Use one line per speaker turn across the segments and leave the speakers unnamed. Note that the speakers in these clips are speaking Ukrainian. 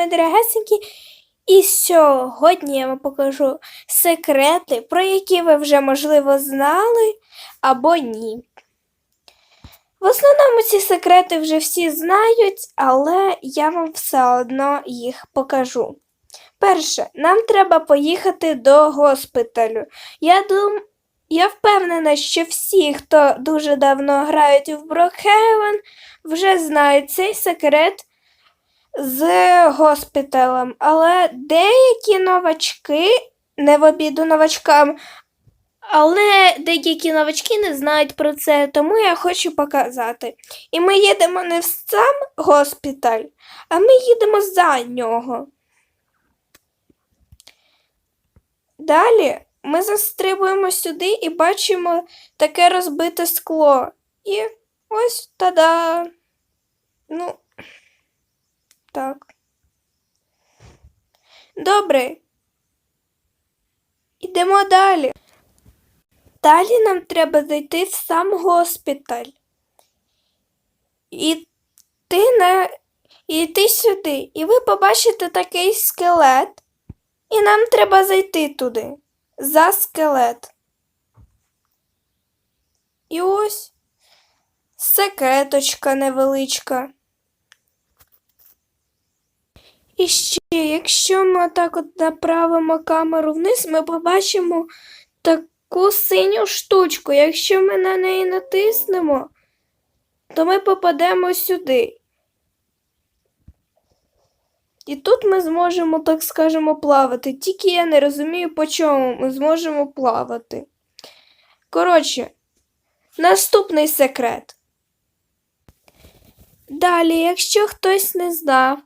мої дорогесенькі. І сьогодні я вам покажу секрети, про які ви вже, можливо, знали або ні. В основному ці секрети вже всі знають, але я вам все одно їх покажу. Перше, нам треба поїхати до госпіталю. Я дум... Я впевнена, що всі, хто дуже давно грають в Брокхейвен, вже знають цей секрет з госпіталем. Але деякі новачки, не в обіду новачкам, але деякі новачки не знають про це, тому я хочу показати. І ми їдемо не в сам госпіталь, а ми їдемо за нього. Далі ми застрибуємо сюди і бачимо таке розбите скло. І ось та-да. Ну, так. Добре. Ідемо далі. Далі нам треба зайти в сам госпіталь. І ти на... йти сюди. І ви побачите такий скелет. І нам треба зайти туди. За скелет. І ось секреточка невеличка. І ще, якщо ми так от направимо камеру вниз, ми побачимо таку синю штучку. Якщо ми на неї натиснемо, то ми попадемо сюди. І тут ми зможемо, так скажемо, плавати. Тільки я не розумію, по чому ми зможемо плавати. Коротше, наступний секрет. Далі, якщо хтось не знав,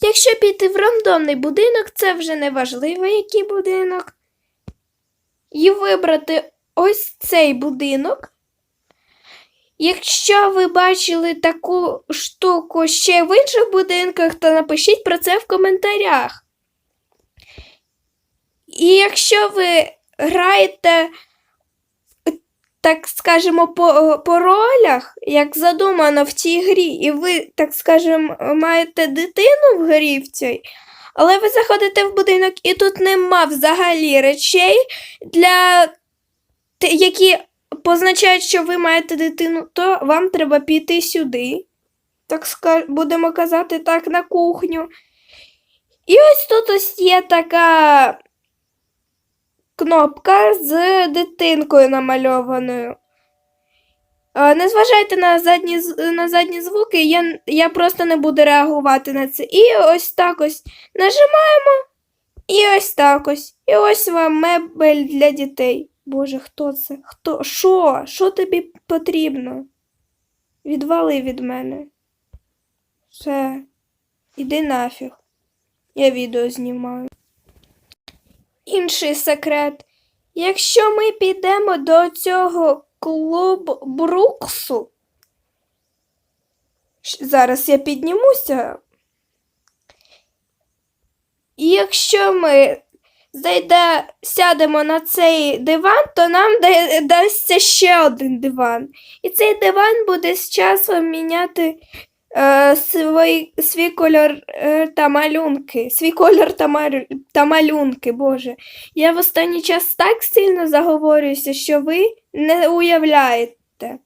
якщо піти в рандомний будинок, це вже не важливо, який будинок. І вибрати ось цей будинок. Якщо ви бачили таку штуку ще в інших будинках, то напишіть про це в коментарях. І якщо ви граєте, так скажемо, по, по ролях, як задумано в цій грі, і ви, так скажемо, маєте дитину в грі в цій, але ви заходите в будинок, і тут нема взагалі речей, для які позначають, що ви маєте дитину, то вам треба піти сюди. Так ска- будемо казати так, на кухню. І ось тут ось є така кнопка з дитинкою намальованою. Е, Не зважайте на задні, на задні звуки, я, я просто не буду реагувати на це. І ось так ось нажимаємо. І ось так ось. І ось вам мебель для дітей. Боже, хто це? Хто? Що? Що тобі потрібно? Відвали від мене. Все. Іди нафіг. Я відео знімаю. Інший секрет. Якщо ми підемо до цього клуб Бруксу. Зараз я піднімуся. І якщо ми зайде, сядемо на цей диван, то нам да- дасться ще один диван. І цей диван буде з часом міняти е, свій, свій кольор е, та малюнки. Свій кольор та, малю, та малюнки, Боже. Я в останній час так сильно заговорююся, що ви не уявляєте.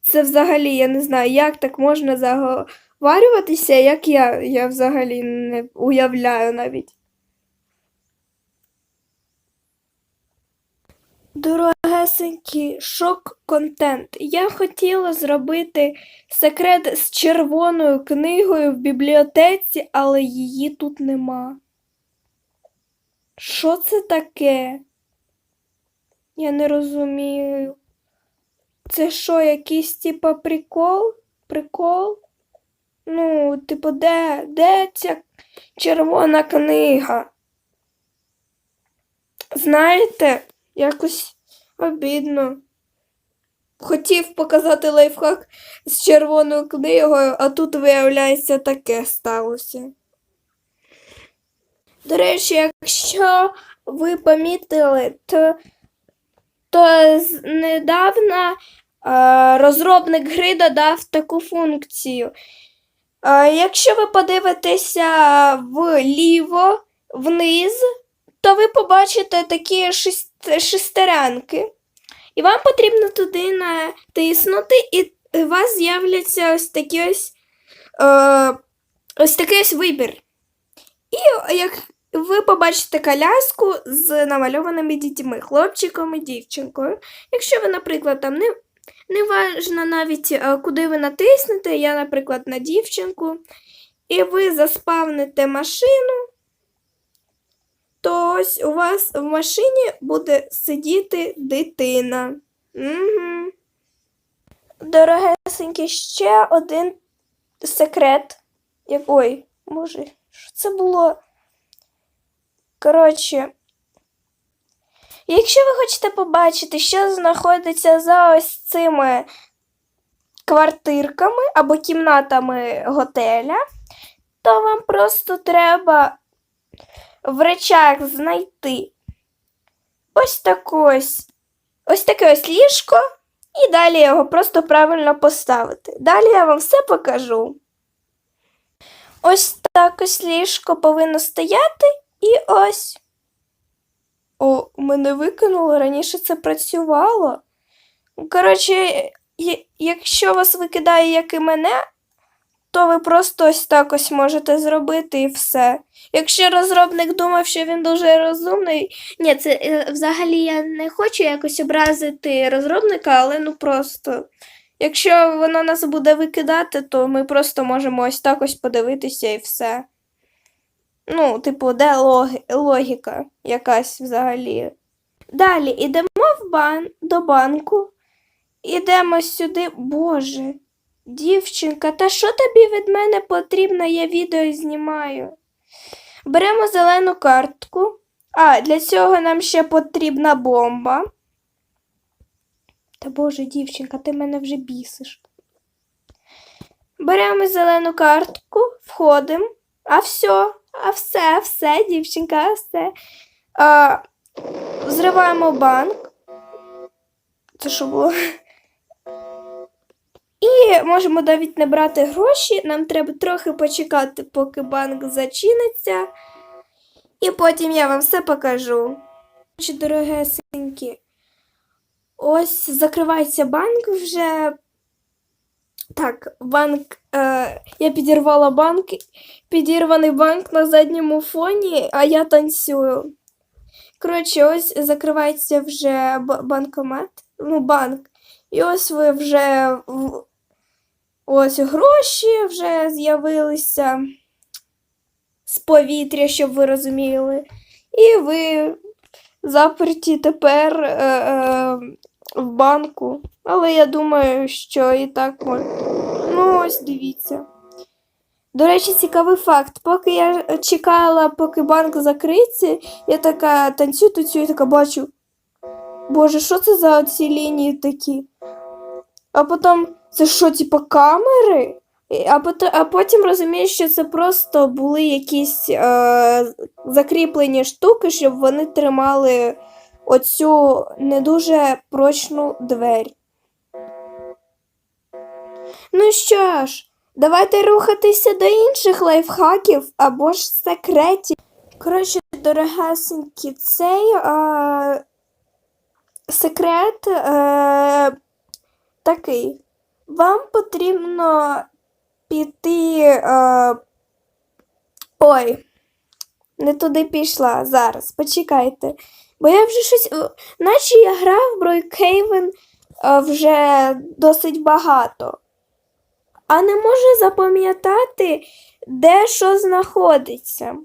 Це взагалі, я не знаю, як так можна заговарюватися, як я, я взагалі не уявляю навіть. Дорогесенький шок-контент. Я хотіла зробити секрет з червоною книгою в бібліотеці, але її тут нема. Що це таке? Я не розумію. Це що, якийсь типа прикол? Прикол? Ну, типу, де, де ця червона книга? Знаєте, якось обідно. Хотів показати лайфхак з червоною книгою, а тут, виявляється, таке сталося. До речі, якщо ви помітили, то, то недавно е, розробник гри додав таку функцію. А, якщо ви подивитеся вліво, вниз, то ви побачите такі шест- шестеренки. І вам потрібно туди натиснути, і у вас з'являться ось такі ось, е, ось такий ось вибір. І як ви побачите коляску з намальованими дітьми, хлопчиком і дівчинкою. Якщо ви, наприклад, там не, не важно навіть, е, куди ви натиснете, я, наприклад, на дівчинку, і ви заспавните машину, то ось у вас в машині буде сидіти дитина. Угу. Дорогесенькі, ще один секрет. Як... Ой, може, що це було? Коротше, якщо ви хочете побачити, що знаходиться за ось цими квартирками або кімнатами готеля, то вам просто треба в речах знайти ось таку ось, ось таке ось ліжко, і далі його просто правильно поставити. Далі я вам все покажу. Ось так ось ліжко повинно стояти, і ось. О, мене викинуло, раніше це працювало. Коротше, якщо вас викидає, як і мене, то ви просто ось так ось можете зробити і все. Якщо розробник думав, що він дуже розумний. Ні, це е, взагалі я не хочу якось образити розробника, але ну просто. Якщо воно нас буде викидати, то ми просто можемо ось так ось подивитися і все. Ну, типу, де логи... логіка якась взагалі. Далі йдемо в бан... до банку. Ідемо сюди. Боже, дівчинка, та що тобі від мене потрібно? Я відео знімаю. Беремо зелену картку. А, для цього нам ще потрібна бомба. Та боже, дівчинка, ти мене вже бісиш. Беремо зелену картку, входимо. А все, а все, все, дівчинка, все. А, зриваємо банк. Це що було? І можемо навіть не брати гроші. Нам треба трохи почекати, поки банк зачиниться. І потім я вам все покажу. Дорогесенькі. Ось закривається банк вже. Так, банк. Е, я підірвала банк. Підірваний банк на задньому фоні, а я танцюю. Коротше, ось закривається вже банкомат. Ну, банк. І ось ви вже ось гроші вже з'явилися з повітря, щоб ви розуміли. І ви заперті тепер е, е, в банку. Але я думаю, що і так можна. Ну, ось дивіться. До речі, цікавий факт. Поки я чекала, поки банк закриється, я така танцюю, танцюю, така бачу. Боже, що це за оці лінії такі? А потім, це що, типа камери? А а потім розумію, що це просто були якісь е, закріплені штуки, щоб вони тримали оцю не дуже прочну двері. Ну що ж, давайте рухатися до інших лайфхаків або ж секретів. Коротше, дорогесенькі, цей е, секрет е, такий. Вам потрібно піти. Е, ой, не туди пішла зараз. Почекайте. Бо я вже щось. е, Наче я грав в Brookhaven е, вже досить багато. А не можу запам'ятати, де що знаходиться.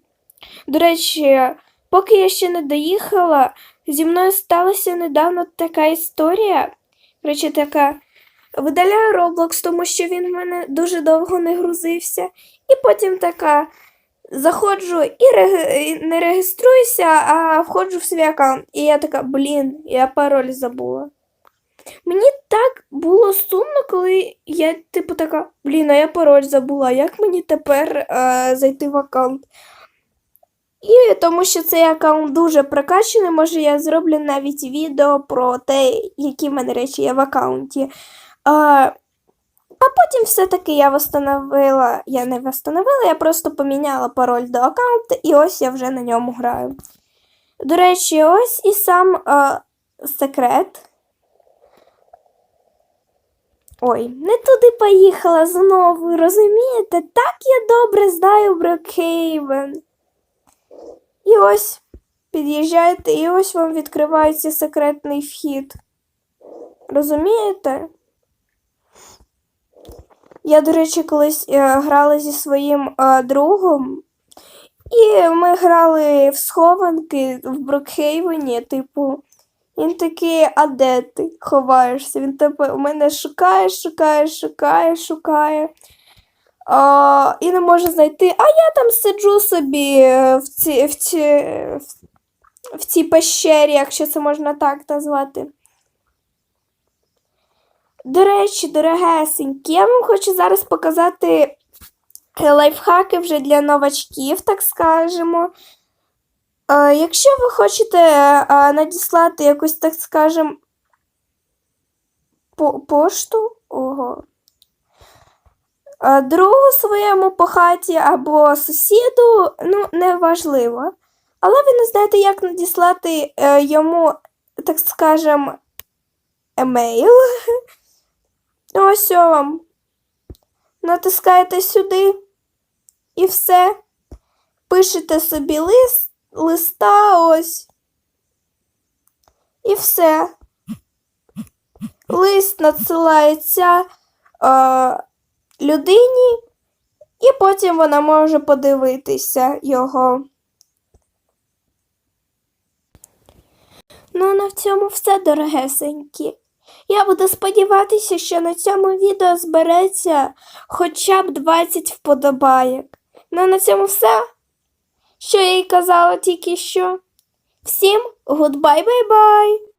До речі, поки я ще не доїхала, зі мною сталася недавно така історія. Коротше, така. Видаляю Roblox, тому що він в мене дуже довго не грузився. І потім така заходжу і реги- і не реєструюся, а входжу в свій аккаунт. І я така, блін, я пароль забула. Мені так було сумно, коли я, типу, така, блін, а я пароль забула. Як мені тепер е, зайти в аккаунт? І тому що цей аккаунт дуже прокачаний, може я зроблю навіть відео про те, які в мене речі є в аккаунті. А, А потім все-таки я восстановила, я не восстановила, я просто поміняла пароль до аккаунту, і ось я вже на ньому граю. До речі, ось і сам е, секрет. Ой, не туди поїхала знову, розумієте? Так я добре знаю Брокхейвен. І ось під'їжджаєте, і ось вам відкривається секретний вхід. Розумієте? Я, до речі, колись е, грала зі своїм е, другом, і ми грали в схованки в Брокхейвені, типу, він такий, а де ти ховаєшся? Він у мене шукає, шукає, шукає, шукає. А, і не може знайти. А я там сиджу собі е, в, ці, в, ці, в цій пещері, якщо це можна так назвати. До речі, дорогесенькі, я вам хочу зараз показати е, лайфхаки вже для новачків, так скажемо. Е, Якщо ви хочете е, надіслати якусь, так скажемо, по- пошту, ого. Другу своєму по хаті або сусіду, ну, неважливо. Але ви не знаєте, як надіслати йому, так скажемо, емейл. Ось вам. Натискаєте сюди і все. Пишете собі лист, листа ось. І все. Лист надсилається е, людині, і потім вона може подивитися його. Ну, на цьому все, дорогесенькі. Я буду сподіватися, що на цьому відео збереться хоча б 20 вподобайок. Ну, на цьому все. Що я й казала тільки що. Всім гудбай-бай-бай!